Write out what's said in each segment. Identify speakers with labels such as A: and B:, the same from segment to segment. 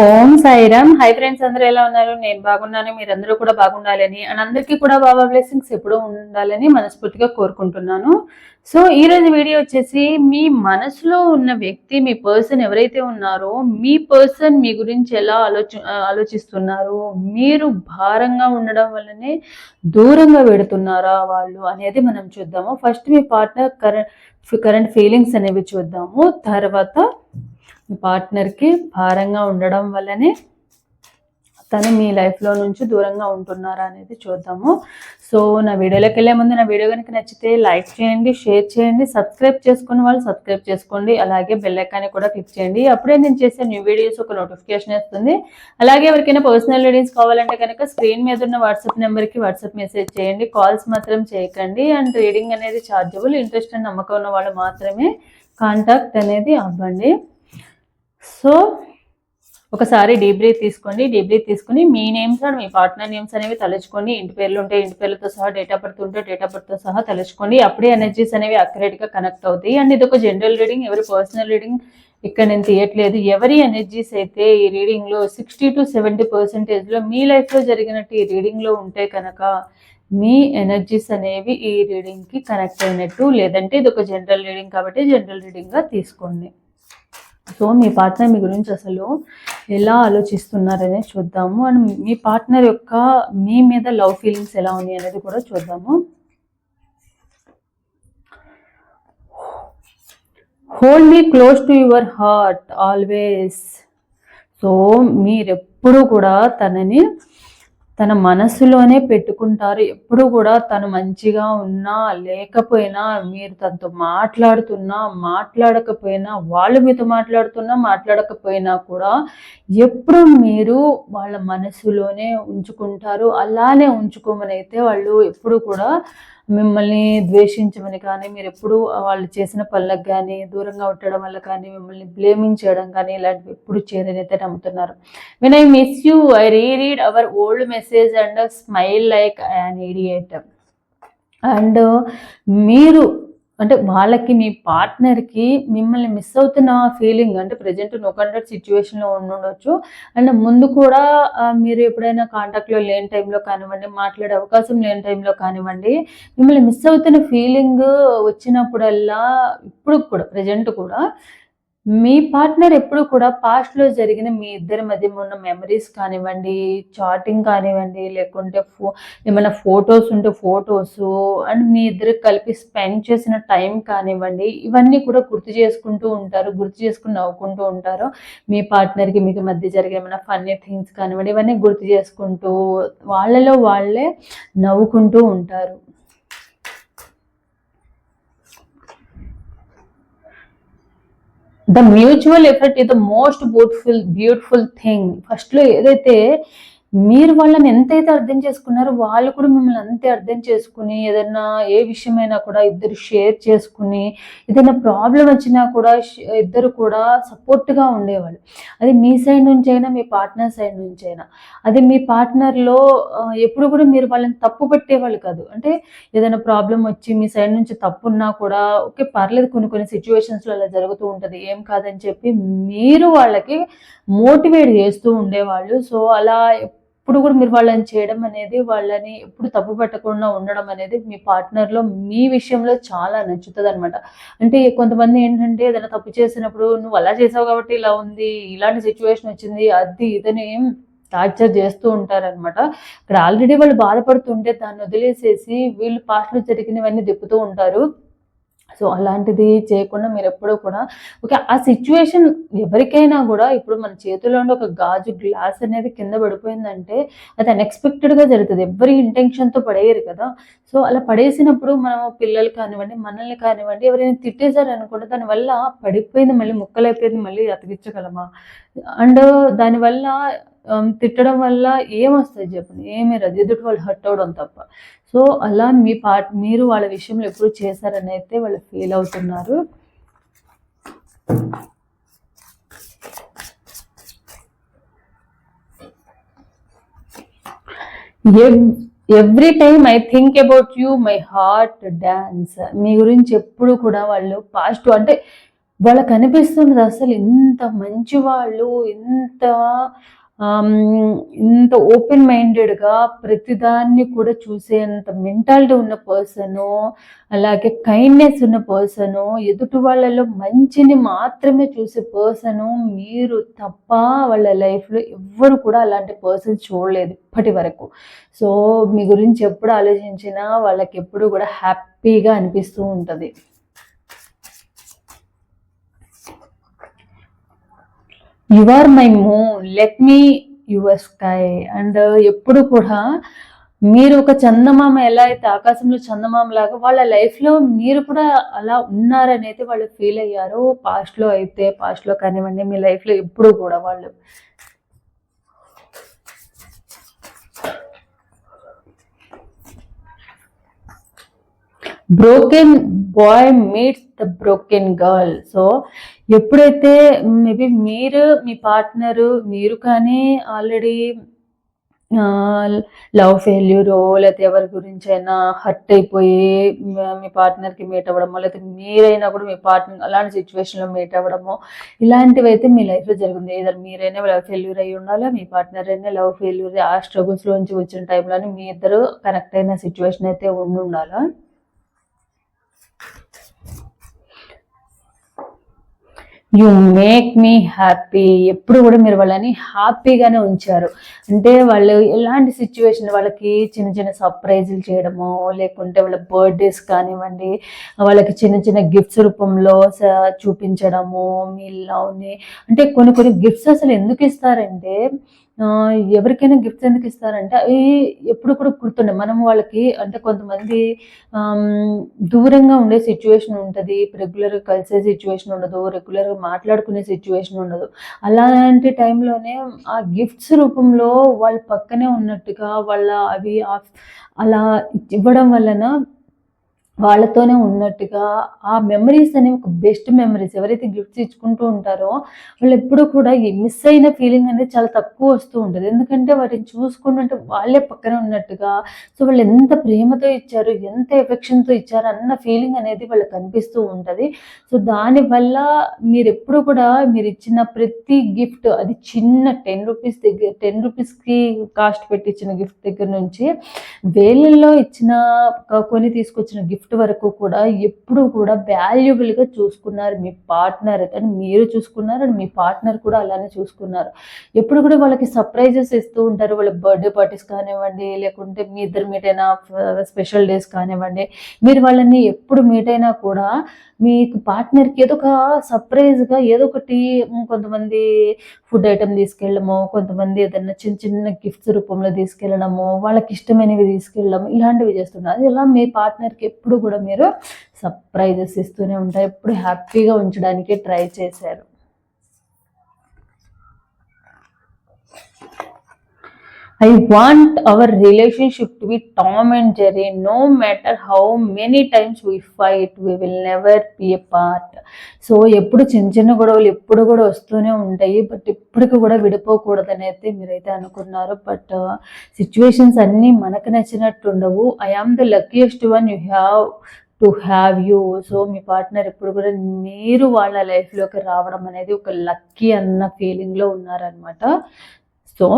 A: ఓం Sairam hi friends అందరూ ఎలా ఉన్నారు? నేను బాగున్నాను మీరందరూ కూడా బాగుండాలని. అండ్ అందరికీ కూడా బాబా బ్లెస్సింగ్స్ ఎప్పుడూ ఉండాలని మనస్ఫూర్తిగా కోరుకుంటున్నాను. సో ఈ రోజు వీడియో వచ్చేసి మీ మనసులో ఉన్న వ్యక్తి మీ పర్సన్ ఎవరైతే ఉన్నారో మీ పర్సన్ మీ గురించి ఎలా ఆలోచి ఆలోచిస్తున్నారు మీరు భారంగా ఉండడం వల్లనే దూరంగా పెడుతున్నారా వాళ్ళు అనేది మనం చూద్దాము. ఫస్ట్ మీ పార్ట్నర్ కరెంట్ కరెంట్ ఫీలింగ్స్ అనేవి చూద్దాము. తర్వాత మీ పార్ట్నర్కి భారంగా ఉండడం వల్లనే తను మీ లైఫ్లో నుంచి దూరంగా ఉంటున్నారా అనేది చూద్దాము. సో నా వీడియోలోకి వెళ్ళే ముందు నా వీడియో కనుక నచ్చితే లైక్ చేయండి షేర్ చేయండి సబ్స్క్రైబ్ చేసుకున్న వాళ్ళు సబ్స్క్రైబ్ చేసుకోండి అలాగే బెల్ ఐకాన్ని కూడా క్లిక్ చేయండి. అప్పుడే నేను చేసే న్యూ వీడియోస్ ఒక నోటిఫికేషన్ వస్తుంది. అలాగే ఎవరికైనా పర్సనల్ రీడింగ్స్ కావాలంటే కనుక స్క్రీన్ మీద ఉన్న వాట్సాప్ నెంబర్కి వాట్సాప్ మెసేజ్ చేయండి. కాల్స్ మాత్రం చేయకండి. అండ్ రీడింగ్ అనేది ఛార్జబుల్ ఇంట్రెస్ట్ అండ్ నమ్మకం ఉన్న వాళ్ళు మాత్రమే కాంటాక్ట్ అనేది అవ్వండి. సో ఒకసారి డీప్ బ్రీత్ తీసుకోండి డీప్ బ్రీత్ తీసుకుని మీ నేమ్స్ అండ్ మీ పార్ట్నర్ నేమ్స్ అనేవి తలుచుకోండి ఇంటి పేర్లు ఉంటే ఇంటి పేర్లతో సహా డేట్ ఆఫ్ బర్త్ ఉంటే డేట్ ఆఫ్ బర్త్తో సహా తలుచుకోండి. అప్పుడే ఎనర్జీస్ అనేవి అక్యురేట్గా కనెక్ట్ అవుతాయి. అండ్ ఇది ఒక జనరల్ రీడింగ్ ఎవరి పర్సనల్ రీడింగ్ ఇక్కడ నేను తీయట్లేదు. ఎవరి ఎనర్జీస్ అయితే ఈ రీడింగ్లో సిక్స్టీ టు సెవెంటీ పర్సెంటేజ్లో మీ లైఫ్లో జరిగినట్టు ఈ రీడింగ్లో ఉంటే కనుక మీ ఎనర్జీస్ అనేవి ఈ రీడింగ్కి కనెక్ట్ అయినట్టు. లేదంటే ఇది ఒక జనరల్ రీడింగ్ కాబట్టి జనరల్ రీడింగ్గా తీసుకోండి. సో మీ పార్ట్నర్ మీ గురించి అసలు ఎలా ఆలోచిస్తున్నారనే చూద్దాము. అండ్ మీ పార్ట్నర్ యొక్క మీ మీద లవ్ ఫీలింగ్స్ ఎలా ఉన్నాయి అనేది కూడా చూద్దాము. Hold me close to your heart always so మీరెప్పుడు కూడా తనని తన మనసులోనే పెట్టుకుంటారు. ఎప్పుడు కూడా తను మంచిగా ఉన్నా లేకపోయినా మీరు తనతో మాట్లాడుతున్నా మాట్లాడకపోయినా వాళ్ళు మీతో మాట్లాడుతున్నా మాట్లాడకపోయినా కూడా ఎప్పుడు మీరు వాళ్ళ మనసులోనే ఉంచుకుంటారు. అలానే ఉంచుకోమని అయితే వాళ్ళు ఎప్పుడు కూడా మిమ్మల్ని ద్వేషించమని కానీ మీరు ఎప్పుడు వాళ్ళు చేసిన పనులకు కానీ దూరంగా ఉండడం వల్ల కానీ మిమ్మల్ని బ్లేమింగ్ చేయడం కానీ ఇలాంటివి ఎప్పుడు చేయరని అయితే నమ్ముతున్నారు when I miss you I reread our old message and smile like an idiot and మీరు అంటే వాళ్ళకి మీ పార్ట్నర్కి మిమ్మల్ని మిస్ అవుతున్న ఫీలింగ్ అంటే ప్రజెంట్ నో కండక్ట్ సిచ్యువేషన్లో ఉండొచ్చు అండ్ ముందు కూడా మీరు ఎప్పుడైనా కాంటాక్ట్లో లేని టైంలో కానివ్వండి మాట్లాడే అవకాశం లేని టైంలో కానివ్వండి మిమ్మల్ని మిస్ అవుతున్న ఫీలింగ్ వచ్చినప్పుడల్లా ఇప్పుడు కూడా ప్రజెంట్ కూడా మీ పార్ట్నర్ ఎప్పుడు కూడా పాస్ట్లో జరిగిన మీ ఇద్దరి మధ్య ఉన్న మెమరీస్ కానివ్వండి చాటింగ్ కానివ్వండి లేకుంటే ఫో ఏమైనా ఫొటోస్ ఉంటే ఫొటోస్ అండ్ మీ ఇద్దరు కలిపి స్పెండ్ చేసిన టైం కానివ్వండి ఇవన్నీ కూడా గుర్తు చేసుకుంటూ ఉంటారు గుర్తు చేసుకుని నవ్వుకుంటూ ఉంటారు. మీ పార్ట్నర్కి మీకు మధ్య జరిగే ఏమైనా ఫన్నీ థింగ్స్ కానివ్వండి ఇవన్నీ గుర్తు చేసుకుంటూ వాళ్ళలో వాళ్ళే నవ్వుకుంటూ ఉంటారు. the mutual effect is the most beautiful beautiful thing ఫస్ట్లో ఏదైతే మీరు వాళ్ళని ఎంతైతే అర్థం చేసుకున్నారో వాళ్ళు కూడా మిమ్మల్ని అంతే అర్థం చేసుకుని ఏదైనా ఏ విషయమైనా కూడా ఇద్దరు షేర్ చేసుకుని ఏదైనా ప్రాబ్లం వచ్చినా కూడా ఇద్దరు కూడా సపోర్ట్గా ఉండేవాళ్ళు. అది మీ సైడ్ నుంచి అయినా మీ పార్ట్నర్ సైడ్ నుంచి అయినా అది మీ పార్ట్నర్లో ఎప్పుడు కూడా మీరు వాళ్ళని తప్పు పెట్టేవాళ్ళు కాదు. అంటే ఏదైనా ప్రాబ్లం వచ్చి మీ సైడ్ నుంచి తప్పు ఉన్నా కూడా ఓకే పర్లేదు కొన్ని కొన్ని సిచ్యువేషన్స్లో అలా జరుగుతూ ఉంటుంది ఏం కాదని చెప్పి మీరు వాళ్ళకి మోటివేట్ చేస్తూ ఉండేవాళ్ళు. సో అలా ఎప్పుడు కూడా మీరు వాళ్ళని చేయడం అనేది వాళ్ళని ఎప్పుడు తప్పు పెట్టకుండా ఉండడం అనేది మీ పార్ట్నర్లో మీ విషయంలో చాలా నచ్చుతుంది అనమాట అంటే కొంతమంది ఏంటంటే ఏదైనా తప్పు చేసినప్పుడు నువ్వు అలా చేసావు కాబట్టి ఇలా ఉంది ఇలాంటి సిచ్యువేషన్ వచ్చింది అది ఇదని టార్చర్ చేస్తూ ఉంటారనమాట ఇక్కడ ఆల్రెడీ వాళ్ళు బాధపడుతుంటే దాన్ని వదిలేసేసి వీళ్ళు పాస్ట్లో జరిగినవన్నీ తిప్పుతూ ఉంటారు. సో అలాంటిది చేయకుండా మీరు ఎప్పుడూ కూడా ఓకే ఆ సిచ్యువేషన్ ఎవరికైనా కూడా ఇప్పుడు మన చేతిలో ఉండే ఒక గాజు గ్లాస్ అనేది కింద పడిపోయిందంటే అది అన్ఎక్స్పెక్టెడ్గా జరుగుతుంది. ఎవరి ఇంటెన్షన్తో పడేయరు కదా. సో అలా పడేసినప్పుడు మనం పిల్లలు కానివ్వండి మనల్ని కానివ్వండి ఎవరైనా తిట్టేశారు అనుకుంటే దానివల్ల పడిపోయింది మళ్ళీ ముక్కలైపోయింది మళ్ళీ అతికించగలమా? అండ్ దానివల్ల తిట్టడం వల్ల ఏమొస్తుంది చెప్పండి? ఏమీ రాదు. ఎదుటి వాళ్ళు హర్ట్ అవడం తప్ప. సో అలా మీ పార్ట్ మీరు వాళ్ళ విషయంలో ఎప్పుడు చేశారని అయితే వాళ్ళు ఫీల్ అవుతున్నారు. Every time I think about you my heart dance మీ గురించి ఎప్పుడు కూడా వాళ్ళు పాజిటివ్ అంటే వాళ్ళకి అనిపిస్తున్నది అసలు ఇంత మంచి వాళ్ళు ఇంత ఇంత ఓపెన్ మైండెడ్గా ప్రతిదాన్ని కూడా చూసేంత మెంటాలిటీ ఉన్న పర్సను అలాగే కైండ్నెస్ ఉన్న పర్సను ఎదుటి వాళ్ళలో మంచిని మాత్రమే చూసే పర్సను మీరు తప్ప వాళ్ళ లైఫ్లో ఎవ్వరు కూడా అలాంటి పర్సన్ చూడలేదు ఇప్పటి వరకు. సో మీ గురించి ఎప్పుడు ఆలోచించినా వాళ్ళకి ఎప్పుడు కూడా హ్యాపీగా అనిపిస్తూ ఉంటుంది. You are my moon let me your sky and ఎప్పుడు కూడా మీరు ఒక చందమామ ఎలా అయితే ఆకాశంలో చందమామ లాగా వాళ్ళ లైఫ్లో మీరు కూడా అలా ఉన్నారని అయితే వాళ్ళు ఫీల్ అయ్యారు పాస్ట్లో అయితే పాస్ట్లో కానివ్వండి మీ లైఫ్లో ఎప్పుడు కూడా వాళ్ళు. Broken boy meets the broken girl so ఎప్పుడైతే మేబీ మీరు మీ పార్ట్నరు మీరు కానీ ఆల్రెడీ లవ్ ఫెయిల్యూరో లేకపోతే ఎవరి గురించి అయినా హర్ట్ అయిపోయి మీ పార్ట్నర్కి మీట్ అవ్వడమో లేకపోతే మీరైనా కూడా మీ పార్ట్నర్ అలాంటి సిచ్యువేషన్లో మీట్ అవ్వడమో ఇలాంటివి అయితే మీ లైఫ్లో జరిగింది ఏదైనా మీరైనా లవ్ ఫెయిల్యూర్ అయి ఉండాలి మీ పార్ట్నర్ అయినా లవ్ ఫెయిల్యూర్ ఆ స్ట్రగుల్స్లోంచి వచ్చిన టైంలోనే మీ ఇద్దరు కనెక్ట్ అయిన సిచ్యువేషన్ అయితే ఉండి ఉండాలి? యు మేక్ మీ హ్యాపీ ఎప్పుడు కూడా మీరు వాళ్ళని హ్యాపీగానే ఉంచారు. అంటే వాళ్ళు ఎలాంటి సిచ్యువేషన్ వాళ్ళకి చిన్న చిన్న సర్ప్రైజులు చేయడము లేకుంటే వాళ్ళ బర్త్డేస్ కానివ్వండి వాళ్ళకి చిన్న చిన్న గిఫ్ట్స్ రూపంలో స- చూపించడము మీ లవ్ని అంటే కొన్ని కొన్ని గిఫ్ట్స్ అసలు ఎందుకు ఇస్తారంటే ఎవరికైనా గిఫ్ట్స్ ఎందుకు ఇస్తారంటే అవి ఎప్పుడు కూడా గుర్తుండే మనం వాళ్ళకి అంటే కొంతమంది దూరంగా ఉండే సిచ్యువేషన్ ఉంటుంది. రెగ్యులర్గా కలిసే సిచ్యువేషన్ ఉండదు. రెగ్యులర్గా మాట్లాడుకునే సిచ్యువేషన్ ఉండదు. అలాంటి టైంలోనే ఆ గిఫ్ట్స్ రూపంలో వాళ్ళ పక్కనే ఉన్నట్టుగా వాళ్ళ అవి అలా ఇవ్వడం వలన వాళ్ళతోనే ఉన్నట్టుగా ఆ మెమరీస్ అనేవి ఒక బెస్ట్ మెమరీస్ ఎవరైతే గిఫ్ట్స్ ఇచ్చుకుంటూ ఉంటారో వాళ్ళు ఎప్పుడు కూడా ఈ మిస్ అయిన ఫీలింగ్ అనేది చాలా తక్కువ వస్తూ ఉంటుంది. ఎందుకంటే వాటిని చూసుకుంటుంటే వాళ్ళే పక్కన ఉన్నట్టుగా సో వాళ్ళు ఎంత ప్రేమతో ఇచ్చారు ఎంత ఎఫెక్షన్తో ఇచ్చారు అన్న ఫీలింగ్ అనేది వాళ్ళకి కనిపిస్తూ ఉంటుంది. సో దానివల్ల మీరు ఎప్పుడు కూడా మీరు ఇచ్చిన ప్రతి గిఫ్ట్ అది చిన్న టెన్ రూపీస్ దగ్గర టెన్ రూపీస్కి కాస్ట్ పెట్టి ఇచ్చిన గిఫ్ట్ దగ్గర నుంచి వేలల్లో ఇచ్చిన కొని తీసుకొచ్చిన గిఫ్ట్ వరకు కూడా ఎప్పుడు కూడా వాల్యుబుల్గా చూసుకున్నారు మీ పార్ట్నర్ కానీ మీరు చూసుకున్నారు అండ్ మీ పార్ట్నర్ కూడా అలానే చూసుకున్నారు. ఎప్పుడు కూడా వాళ్ళకి సర్ప్రైజెస్ ఇస్తూ ఉంటారు. వాళ్ళ బర్త్డే పార్టీస్ కానివ్వండి లేకుంటే మీ ఇద్దరు మీట్ అయిన స్పెషల్ డేస్ కానివ్వండి. మీరు వాళ్ళని ఎప్పుడు మీట్ అయినా కూడా మీకు పార్ట్నర్కి ఏదో ఒక సర్ప్రైజ్గా ఏదో ఒకటి కొంతమంది ఫుడ్ ఐటమ్ తీసుకెళ్ళడము కొంతమంది ఏదైనా చిన్న చిన్న గిఫ్ట్స్ రూపంలో తీసుకెళ్ళడము వాళ్ళకి ఇష్టమైనవి తీసుకెళ్ళడం ఇలాంటివి చేస్తున్నారు అది ఇలా మీ పార్ట్నర్కి ఎప్పుడు కూడా మీరు సర్ప్రైజెస్ ఇస్తూనే ఉంటారు. ఎప్పుడు హ్యాపీగా ఉంచడానికి ట్రై చేశారు. I want our relationship to be Tom and Jerry no matter how many times we fight we will never never a part so ఎప్పుడు చిన్న చిన్న గొడవలు ఎప్పుడు కూడా వస్తూనే ఉంటాయి. బట్ ఇప్పటికి కూడా విడిపోకూడదని అయితే మీరైతే అనుకున్నారు. బట్ సిచ్యువేషన్స్ uh, అన్నీ మనకు నచ్చినట్టు ఉండవు. I am the luckiest one you have to have you so me partner ఎప్పుడు కూడా మీరు వాళ్ళ లైఫ్లోకి రావడం అనేది ఒక లక్కీ అన్న ఫీలింగ్లో ఉన్నారనమాట సో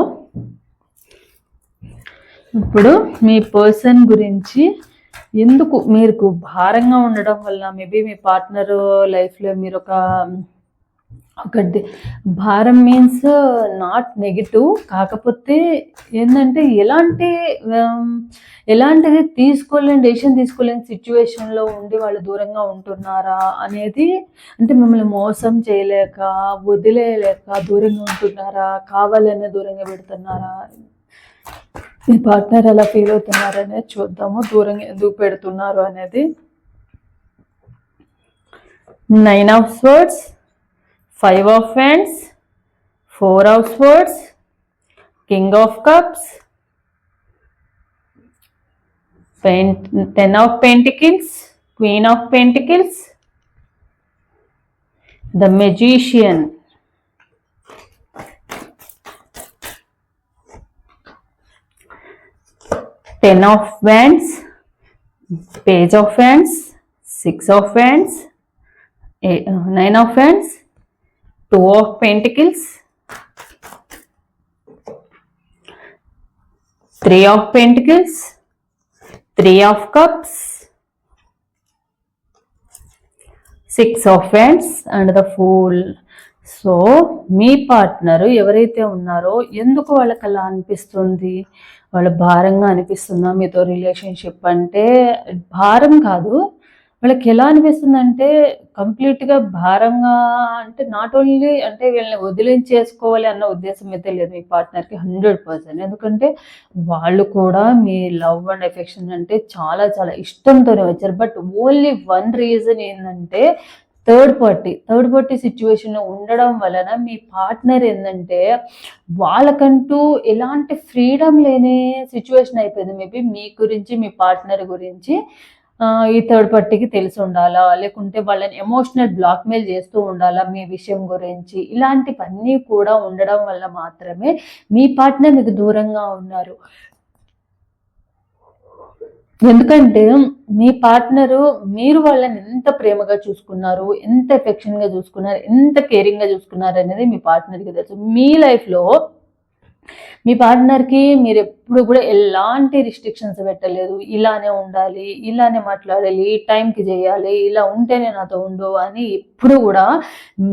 A: ఇప్పుడు మీ పర్సన్ గురించి ఎందుకు మీకు భారంగా ఉండడం వల్ల మేబీ మీ పార్ట్నర్ లైఫ్లో మీరు ఒక ఒకటి భారం మీన్స్ నాట్ నెగిటివ్ కాకపోతే ఏంటంటే ఎలాంటి ఎలాంటిది తీసుకోలేని డెసిషన్ తీసుకోలేని సిచ్యువేషన్లో ఉండి వాళ్ళు దూరంగా ఉంటున్నారా అనేది అంటే మిమ్మల్ని మోసం చేయలేక వదిలేయలేక దూరంగా ఉంటున్నారా కావాలనే దూరంగా పెడుతున్నారా? మీ పార్ట్నర్ ఎలా ఫీల్ అవుతున్నారు అనేది చూద్దాము. దూరంగా ఎందుకు పెడుతున్నారు అనేది. Nine of swords five of wands four of swords king of cups paint ten of pentacles queen of pentacles the magician ten of wands page of wands six of wands nine of wands two of pentacles three of pentacles three of cups six of wands and the fool. So me partner ఎవరైతే ఉన్నారో ఎందుకు వాళ్ళకి అలా అనిపిస్తుంది? వాళ్ళ భారంగా అనిపిస్తుందా మీతో రిలేషన్షిప్ అంటే భారం కాదు. వాళ్ళకి ఎలా అనిపిస్తుంది అంటే కంప్లీట్గా భారంగా అంటే నాట్ ఓన్లీ అంటే వీళ్ళని వదిలించేసుకోవాలి అన్న ఉద్దేశం అయితే లేదు మీ పార్ట్నర్కి హండ్రెడ్ పర్సెంట్ ఎందుకంటే వాళ్ళు కూడా మీ లవ్ అండ్ ఎఫెక్షన్ అంటే చాలా చాలా ఇష్టంతోనే వచ్చారు. బట్ ఓన్లీ వన్ రీజన్ ఏంటంటే థర్డ్ పార్టీ థర్డ్ పార్టీ సిచ్యువేషన్లో ఉండడం వలన మీ పార్ట్నర్ ఏంటంటే వాళ్ళకంటూ ఎలాంటి ఫ్రీడమ్ లేని సిచ్యువేషన్ అయిపోయింది. మేబీ మీ గురించి మీ పార్ట్నర్ గురించి ఈ థర్డ్ పార్టీకి తెలిసి ఉండాలా? లేకుంటే వాళ్ళని ఎమోషనల్ బ్లాక్మెయిల్ చేస్తూ ఉండాలా మీ విషయం గురించి? ఇలాంటివన్నీ కూడా ఉండడం వల్ల మాత్రమే మీ పార్ట్నర్ మీకు దూరంగా ఉన్నారు. ఎందుకంటే మీ పార్ట్నరు మీరు వాళ్ళని ఎంత ప్రేమగా చూసుకున్నారు ఎంత ఎఫెక్షన్గా చూసుకున్నారు ఎంత కేరింగ్గా చూసుకున్నారు అనేది మీ పార్ట్నర్కి తెలుసు. మీ లైఫ్లో మీ పార్ట్నర్కి మీరు ఎప్పుడు కూడా ఎలాంటి రిస్ట్రిక్షన్స్ పెట్టలేదు. ఇలానే ఉండాలి ఇలానే మాట్లాడాలి టైంకి చేయాలి ఇలా ఉంటేనే నాతో ఉండు అని ఎప్పుడు కూడా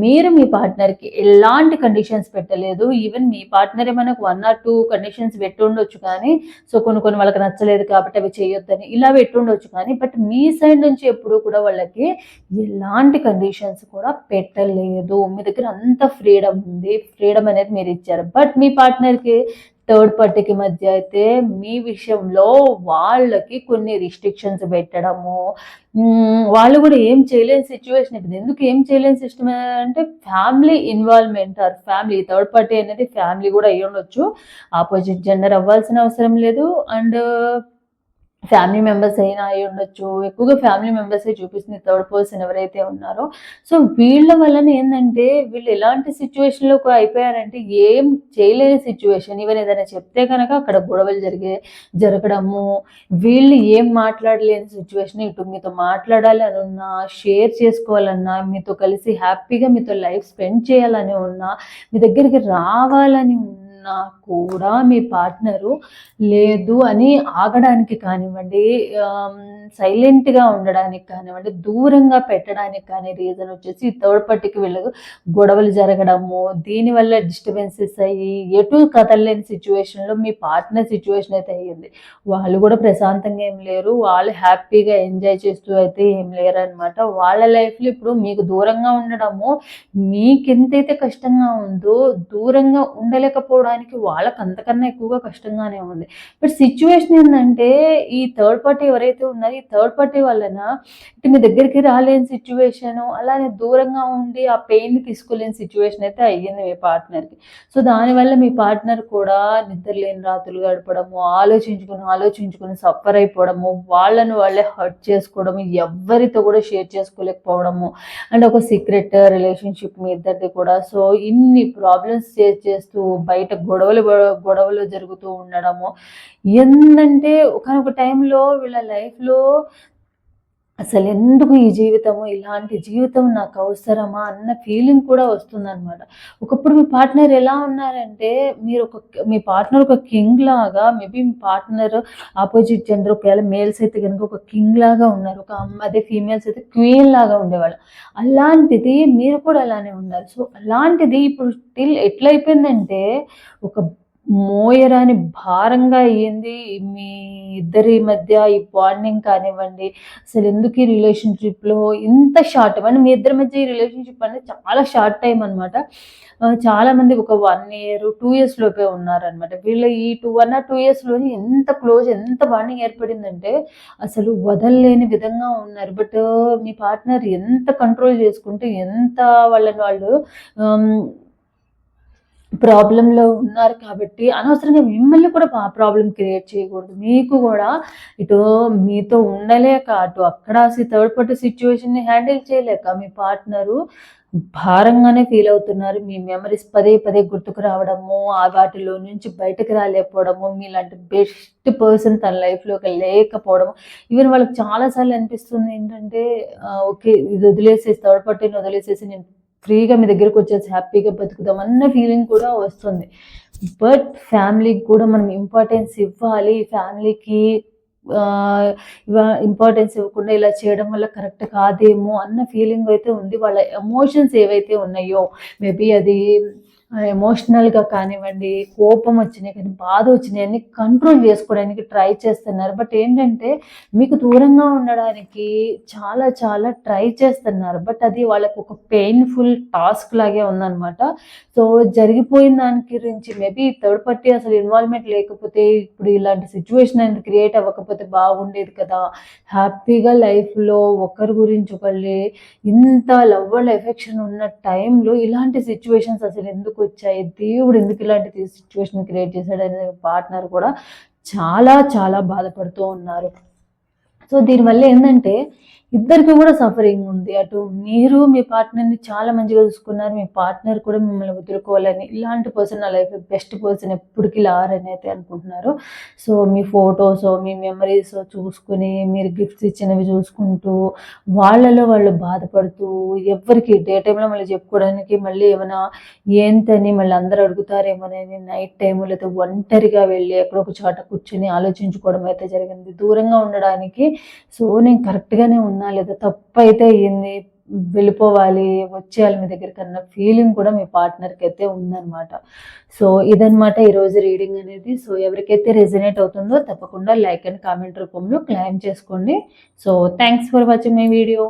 A: మీరు మీ పార్ట్నర్కి ఎలాంటి కండిషన్స్ పెట్టలేదు. ఈవెన్ మీ పార్ట్నర్ మనకు వన్ ఆర్ టూ కండిషన్స్ పెట్టుండొచ్చు కానీ సో కొన్ని కొన్ని వాళ్ళకి నచ్చలేదు కాబట్టి అవి చేయొద్దని ఇలా పెట్టుండొచ్చు కానీ బట్ మీ సైడ్ నుంచి ఎప్పుడు కూడా వాళ్ళకి ఎలాంటి కండిషన్స్ కూడా పెట్టలేదు. మీ దగ్గర అంత ఫ్రీడమ్ ఉంది. ఫ్రీడమ్ అనేది మీరు ఇచ్చారు. బట్ మీ పార్ట్నర్కి థర్డ్ పార్టీకి మధ్య అయితే మీ విషయంలో వాళ్ళకి కొన్ని రిస్ట్రిక్షన్స్ పెట్టడము వాళ్ళు కూడా ఏం చేయలేని సిచ్యువేషన్ ఇప్పుడు ఎందుకు ఏం చేయలేని సిస్టమ్ అంటే family involvement or family third party అనేది ఫ్యామిలీ కూడా అయ్యి ఉండొచ్చు ఆపోజిట్ జెండర్ అవ్వాల్సిన అవసరం లేదు. అండ్ ఫ్యామిలీ మెంబర్స్ అయినా అయి ఉండొచ్చు. ఎక్కువగా ఫ్యామిలీ మెంబర్సే చూపిస్తుంది థర్డ్ పర్సన్ ఎవరైతే ఉన్నారో. సో వీళ్ళ వలన ఏంటంటే వీళ్ళు ఎలాంటి సిచ్యువేషన్లో అయిపోయారంటే ఏం చేయలేని సిచ్యువేషన్ ఈవెన్ ఏదైనా చెప్తే కనుక అక్కడ గొడవలు జరిగే జరగడము వీళ్ళు ఏం మాట్లాడలేని సిచ్యువేషన్ ఇటు మీతో మాట్లాడాలి అని ఉన్నా షేర్ చేసుకోవాలన్నా మీతో కలిసి హ్యాపీగా మీతో లైఫ్ స్పెండ్ చేయాలని ఉన్నా మీ దగ్గరికి రావాలని ఉన్నా ఉన్నా కూడా మీ పార్ట్నరు లేదు అని ఆగడానికి కానివ్వండి సైలెంట్గా ఉండడానికి కానివ్వండి దూరంగా పెట్టడానికి కానీ రీజన్ వచ్చేసి థర్డ్ పార్టీకి వెళ్ళదు గొడవలు జరగడము దీనివల్ల డిస్టర్బెన్సెస్ అయ్యి ఎటు కదలలేని సిచ్యువేషన్లో మీ పార్ట్నర్ సిచ్యువేషన్ అయితే అయ్యింది. వాళ్ళు కూడా ప్రశాంతంగా ఏం లేరు వాళ్ళు హ్యాపీగా ఎంజాయ్ చేస్తూ అయితే ఏం లేరు అనమాట వాళ్ళ లైఫ్లో ఇప్పుడు మీకు దూరంగా ఉండడము మీకు ఎంతైతే కష్టంగా ఉందో దూరంగా ఉండలేకపోవడం ఉండలేకపోవడానికి వాళ్ళకి అంతకన్నా ఎక్కువగా కష్టంగానే ఉంది. బట్ సిచ్యువేషన్ ఏంటంటే ఈ థర్డ్ పార్టీ ఎవరైతే ఉన్నారో ఈ థర్డ్ పార్టీ వలన ఇటు మీ దగ్గరికి రాలేని సిచ్యువేషన్ అలానే దూరంగా ఉండి ఆ పెయిన్ తీసుకోలేని సిచ్యువేషన్ అయితే అయ్యింది మీ పార్ట్నర్కి సో దానివల్ల మీ పార్ట్నర్ కూడా నిద్ర లేని రాత్రులు గడపడము ఆలోచించుకుని ఆలోచించుకుని సఫర్ అయిపోవడము వాళ్ళను వాళ్ళే హర్ట్ చేసుకోవడము ఎవరితో కూడా షేర్ చేసుకోలేకపోవడము అండ్ ఒక సీక్రెట్ రిలేషన్షిప్ మీ ఇద్దరిది కూడా. సో ఇన్ని ప్రాబ్లమ్స్ షేర్ చేస్తూ బయట గొడవలు గొడవలు జరుగుతూ ఉండడము. ఏంటంటే ఒకనొక టైంలో వీళ్ళ లైఫ్లో అసలు ఎందుకు ఈ జీవితము? ఇలాంటి జీవితం నాకు అవసరమా? అన్న ఫీలింగ్ కూడా వస్తుందన్నమాట. ఒకప్పుడు మీ పార్ట్నర్ ఎలా ఉన్నారంటే మీరు ఒక మీ పార్ట్నర్ ఒక కింగ్ లాగా మేబీ మీ పార్ట్నర్ ఆపోజిట్ జెండర్ ఒకవేళ మేల్స్ అయితే కనుక ఒక కింగ్ లాగా ఉన్నారు ఒక అదే ఫీమేల్స్ అయితే క్వీన్ లాగా ఉండేవాళ్ళు. అలాంటిది మీరు కూడా అలానే ఉన్నారు. సో అలాంటిది ఇప్పుడు స్టిల్ ఎట్లయిపోయిందంటే ఒక మోయరాని భారంగా అయ్యింది. మీ ఇద్దరి మధ్య ఈ బాండింగ్ కానివ్వండి అసలు ఎందుకు ఈ రిలేషన్షిప్లో ఇంత షార్ట్ అంటే మీ ఇద్దరి మధ్య ఈ రిలేషన్షిప్ అనేది చాలా షార్ట్ టైం అనమాట చాలామంది ఒక వన్ ఇయర్ టూ ఇయర్స్ లోపే ఉన్నారనమాట వీళ్ళు ఈ టూ వన్ ఆర్ టూ ఇయర్స్లోని ఎంత క్లోజ్ ఎంత బాండింగ్ ఏర్పడిందంటే అసలు వదలలేని విధంగా ఉన్నారు. బట్ మీ పార్ట్నర్ ఎంత కంట్రోల్ చేసుకుంటే ఎంత వాళ్ళని వాళ్ళు ప్రాబ్లంలో ఉన్నారు కాబట్టి అనవసరంగా మిమ్మల్ని కూడా ప్రాబ్లం క్రియేట్ చేయకూడదు. మీకు కూడా ఇటు మీతో ఉండలేక అటు అక్కడ థర్డ్ పార్టీ సిచ్యువేషన్ని హ్యాండిల్ చేయలేక మీ పార్ట్నరు భారంగానే ఫీల్ అవుతున్నారు. మీ మెమరీస్ పదే పదే గుర్తుకు రావడము ఆ వాటిలో నుంచి బయటకు రాలేకపోవడము మీలాంటి బెస్ట్ పర్సన్ తన లైఫ్లోకి లేకపోవడము. ఈవెన్ వాళ్ళకి చాలాసార్లు అనిపిస్తుంది ఏంటంటే ఓకే ఇది వదిలేసేసి థర్డ్ పార్టీని వదిలేసేసి నేను ఫ్రీగా మీ దగ్గరకు వచ్చేసి హ్యాపీగా బతుకుదాం అన్న ఫీలింగ్ కూడా వస్తుంది. బట్ ఫ్యామిలీకి కూడా మనం ఇంపార్టెన్స్ ఇవ్వాలి. ఫ్యామిలీకి ఇంపార్టెన్స్ ఇవ్వకుండా ఇలా చేయడం వల్ల కరెక్ట్ కాదేమో అన్న ఫీలింగ్ అయితే ఉంది. వాళ్ళ ఎమోషన్స్ ఏవైతే ఉన్నాయో మేబీ అది ఎమోషనల్గా కానివ్వండి కోపం వచ్చినాయి కానీ బాధ వచ్చినాయి అన్ని కంట్రోల్ చేసుకోవడానికి ట్రై చేస్తున్నారు. బట్ ఏంటంటే మీకు దూరంగా ఉండడానికి చాలా చాలా ట్రై చేస్తున్నారు. బట్ అది వాళ్ళకు ఒక పెయిన్ఫుల్ టాస్క్ లాగే ఉందన్నమాట. సో జరిగిపోయిన దాని గురించి మేబీ థర్డ్ పార్టీ అసలు ఇన్వాల్వ్మెంట్ లేకపోతే ఇప్పుడు ఇలాంటి సిచ్యువేషన్ అనేది క్రియేట్ అవ్వకపోతే బాగుండేది కదా. హ్యాపీగా లైఫ్లో ఒకరి గురించి ఒకళ్ళే ఇంత లవ్ అండ్ ఎఫెక్షన్ ఉన్న టైంలో ఇలాంటి సిచ్యువేషన్స్ అసలు ఎందుకు వచ్చాయి. దేవుడు ఎందుకు ఇలాంటి సిచ్యువేషన్ క్రియేట్ చేశాడు అనే పార్ట్నర్ కూడా చాలా చాలా బాధపడుతూ ఉన్నారు. సో దీనివల్ల ఏంటంటే ఇద్దరికి కూడా సఫరింగ్ ఉంది. అటు మీరు మీ పార్ట్నర్ని చాలా మంచిగా చూసుకున్నారు. మీ పార్ట్నర్ కూడా మిమ్మల్ని వదులుకోవాలని ఇలాంటి పర్సన్ నా లైఫ్ బెస్ట్ పర్సన్ ఎప్పటికీ లారని అయితే అనుకుంటున్నారు. సో మీ ఫొటోస్ మీ మెమరీస్ చూసుకుని మీరు గిఫ్ట్స్ ఇచ్చినవి చూసుకుంటూ వాళ్ళలో వాళ్ళు బాధపడుతూ ఎవరికి డే టైంలో మళ్ళీ చెప్పుకోవడానికి మళ్ళీ ఏమైనా ఏంటని మళ్ళీ అందరూ అడుగుతారేమోనని నైట్ టైం అయితే ఒంటరిగా వెళ్ళి ఎక్కడో ఒక చోట కూర్చొని ఆలోచించుకోవడం అయితే జరిగింది. దూరంగా ఉండడానికి సో నేను కరెక్ట్గానే ఉన్నా లేదా తప్పు అయితే అయ్యింది వెళ్ళిపోవాలి వచ్చేయాలి మీ దగ్గరికి అన్న ఫీలింగ్ కూడా మీ పార్ట్నర్కి అయితే ఉందన్నమాట. సో ఇదనమాట ఈరోజు రీడింగ్ అనేది. సో ఎవరికైతే రెజినేట్ అవుతుందో తప్పకుండా లైక్ అండ్ కామెంట్ రూపంలో క్లైమ్ చేసుకోండి. So thanks for watching my video